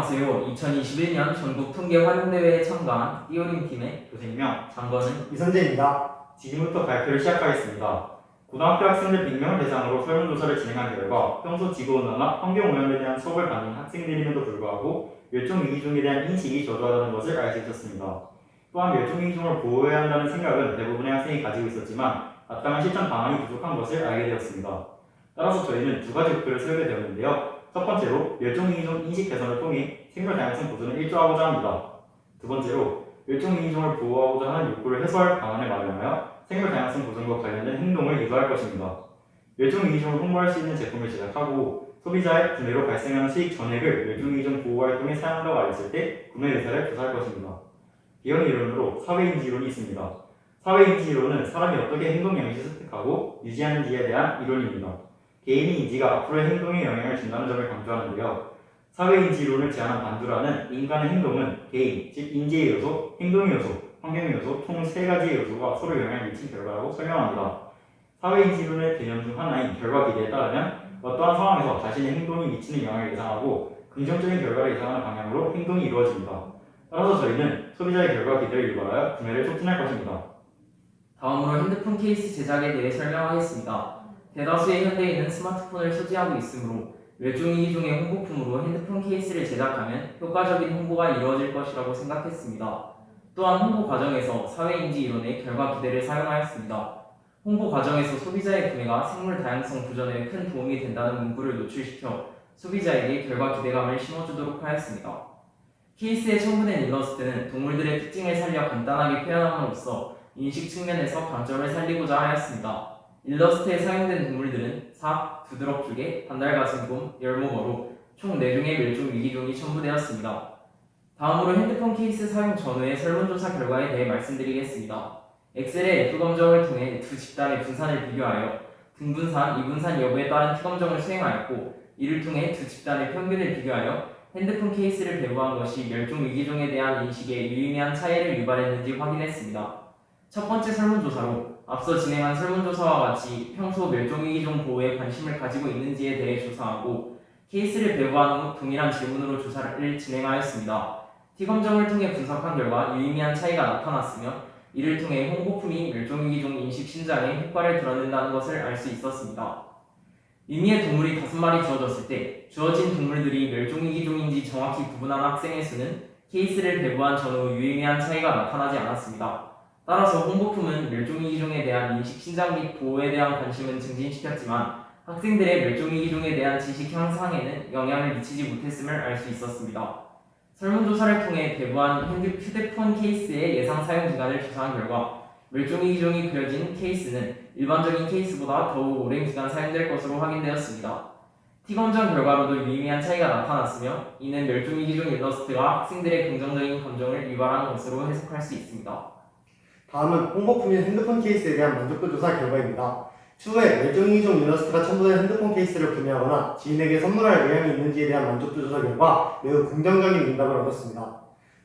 2021년 전국 통계 활용대회에 참가한 띠오림 팀의 교생명 장건은 이선재입니다. 지금부터 발표를 시작하겠습니다. 고등학교 학생들 100명을 대상으로 설문조사를 진행한 결과 평소 지구온난화, 환경오염에 대한 수업을 받는 학생들임에도 불구하고 멸종위기종에 대한 인식이 저조하다는 것을 알 수 있었습니다. 또한 멸종위기종을 보호해야 한다는 생각은 대부분의 학생이 가지고 있었지만 마땅한 실천 방안이 부족한 것을 알게 되었습니다. 따라서 저희는 두 가지 목표를 세우게 되었는데요. 첫 번째로 멸종위기종 인식 개선을 통해 생물 다양성 보존을 일조하고자 합니다. 두 번째로 멸종위기종을 보호하고자 하는 욕구를 해소할 방안을 마련하여 생물 다양성 보존과 관련된 행동을 유도할 것입니다. 멸종위기종을 홍보할 수 있는 제품을 제작하고 소비자의 구매로 발생하는 수익 전액을 멸종위기종 보호 활동에 사용한다고 알렸을 때 구매 의사를 조사할 것입니다. 비형 이론으로 사회인지 이론이 있습니다. 사회인지 이론은 사람이 어떻게 행동 양식을 습득하고 유지하는지에 대한 이론입니다. 개인의 인지가 앞으로의 행동에 영향을 준다는 점을 강조하는데요. 사회인지 이론을 제안한 반두라는 인간의 행동은 개인, 즉 인지의 요소, 행동의 요소, 환경의 요소 총 세 가지의 요소가 서로 영향을 미친 결과라고 설명합니다. 사회인지 이론의 개념 중 하나인 결과 기대에 따르면 어떠한 상황에서 자신의 행동이 미치는 영향을 예상하고 긍정적인 결과를 예상하는 방향으로 행동이 이루어집니다. 따라서 저희는 소비자의 결과 기대를 유발하여 구매를 촉진할 것입니다. 다음으로 핸드폰 케이스 제작에 대해 설명하겠습니다. 대다수의 현대인은 스마트폰을 소지하고 있으므로 멸종위기종의 홍보품으로 핸드폰 케이스를 제작하면 효과적인 홍보가 이루어질 것이라고 생각했습니다. 또한 홍보 과정에서 사회인지 이론의 결과 기대를 사용하였습니다. 홍보 과정에서 소비자의 구매가 생물 다양성 보존에 큰 도움이 된다는 문구를 노출시켜 소비자에게 결과 기대감을 심어주도록 하였습니다. 케이스에 첨부된 일러스트는 동물들의 특징을 살려 간단하게 표현함으로써 인식 측면에서 강점을 살리고자 하였습니다. 일러스트에 사용된 동물들은 삭, 두드럭조개, 반달가슴곰, 열무거로 총 4종의 멸종 위기종이 첨부되었습니다. 다음으로 핸드폰 케이스 사용 전후의 설문조사 결과에 대해 말씀드리겠습니다. 엑셀의 F 검정을 통해 두 집단의 분산을 비교하여 등분산, 이분산 여부에 따른 T 검정을 수행하였고 이를 통해 두 집단의 평균을 비교하여 핸드폰 케이스를 배부한 것이 멸종 위기종에 대한 인식에 유의미한 차이를 유발했는지 확인했습니다. 첫 번째 설문조사로 앞서 진행한 설문조사와 같이 평소 멸종위기종 보호에 관심을 가지고 있는지에 대해 조사하고 케이스를 배부한 후 동일한 질문으로 조사를 진행하였습니다. T검정을 통해 분석한 결과 유의미한 차이가 나타났으며 이를 통해 홍보품이 멸종위기종 인식 신장에 효과를 드러낸다는 것을 알 수 있었습니다. 의미의 동물이 다섯 마리 주어졌을 때 주어진 동물들이 멸종위기종인지 정확히 구분한 학생의 수는 케이스를 배부한 전후 유의미한 차이가 나타나지 않았습니다. 따라서 홍보품은 멸종위 기종에 대한 인식 신장 및 보호에 대한 관심은 증진시켰지만 학생들의 멸종위 기종에 대한 지식 향상에는 영향을 미치지 못했음을 알 수 있었습니다. 설문조사를 통해 핸드- 휴대폰 케이스의 예상 사용 기간을 조사한 결과 멸종위 기종이 그려진 케이스는 일반적인 케이스보다 더욱 오랜 기간 사용될 것으로 확인되었습니다. T검정 결과로도 유의미한 차이가 나타났으며 이는 멸종위 기종 일러스트가 학생들의 긍정적인 감정을 유발하는 것으로 해석할 수 있습니다. 다음은 홍보품인 핸드폰 케이스에 대한 만족도 조사 결과입니다. 추후에 멸종위기종 일러스트가 첨부된 핸드폰 케이스를 구매하거나 지인에게 선물할 의향이 있는지에 대한 만족도 조사 결과 매우 긍정적인 응답을 얻었습니다.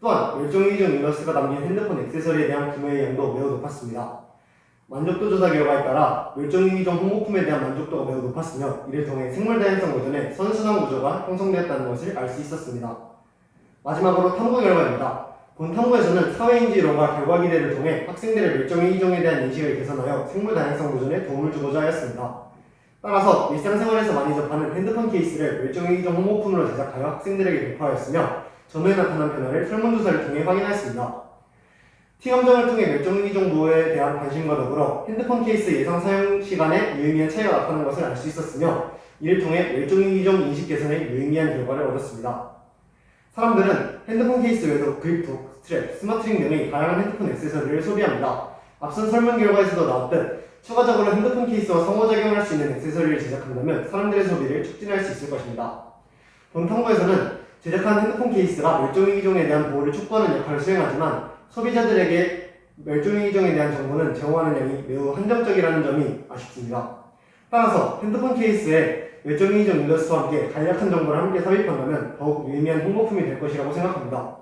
또한 멸종위기종 일러스트가 담긴 핸드폰 액세서리에 대한 구매 의향도 매우 높았습니다. 만족도 조사 결과에 따라 멸종위기종 홍보품에 대한 만족도가 매우 높았으며 이를 통해 생물 다양성 보존에 선순환 구조가 형성되었다는 것을 알 수 있었습니다. 마지막으로 탐구 결과입니다. 본 탐구에서는 사회인지 이론과 결과 기대를 통해 학생들의 멸종위 이종에 대한 인식을 개선하여 생물 다양성 보존에 도움을 주고자 하였습니다. 따라서 일상생활에서 많이 접하는 핸드폰 케이스를 멸종위 이종 홍보품으로 제작하여 학생들에게 배포하였으며 전후에 나타난 변화를 설문조사를 통해 확인하였습니다. T검정을 통해 멸종위 이종 보호에 대한 관심과 더불어 핸드폰 케이스 예상 사용 시간에 유의미한 차이가 나타나는 것을 알 수 있었으며 이를 통해 멸종위 이종 인식 개선에 유의미한 결과를 얻었습니다. 사람들은 핸드폰 케이스 외에도 그립톡, 스트랩, 스마트 링 등의 다양한 핸드폰 액세서리를 소비합니다. 앞선 설문 결과에서도 나왔듯 추가적으로 핸드폰 케이스와 상호작용할 수 있는 액세서리를 제작한다면 사람들의 소비를 촉진할 수 있을 것입니다. 본 탐구에서는 제작한 핸드폰 케이스가 멸종위 기종에 대한 보호를 촉구하는 역할을 수행하지만 소비자들에게 멸종위 기종에 대한 정보는 제공하는 양이 매우 한정적이라는 점이 아쉽습니다. 따라서 핸드폰 케이스에 멸종위 기종 일러스트와 함께 간략한 정보를 함께 삽입한다면 더욱 유의미한 홍보품이 될 것이라고 생각합니다.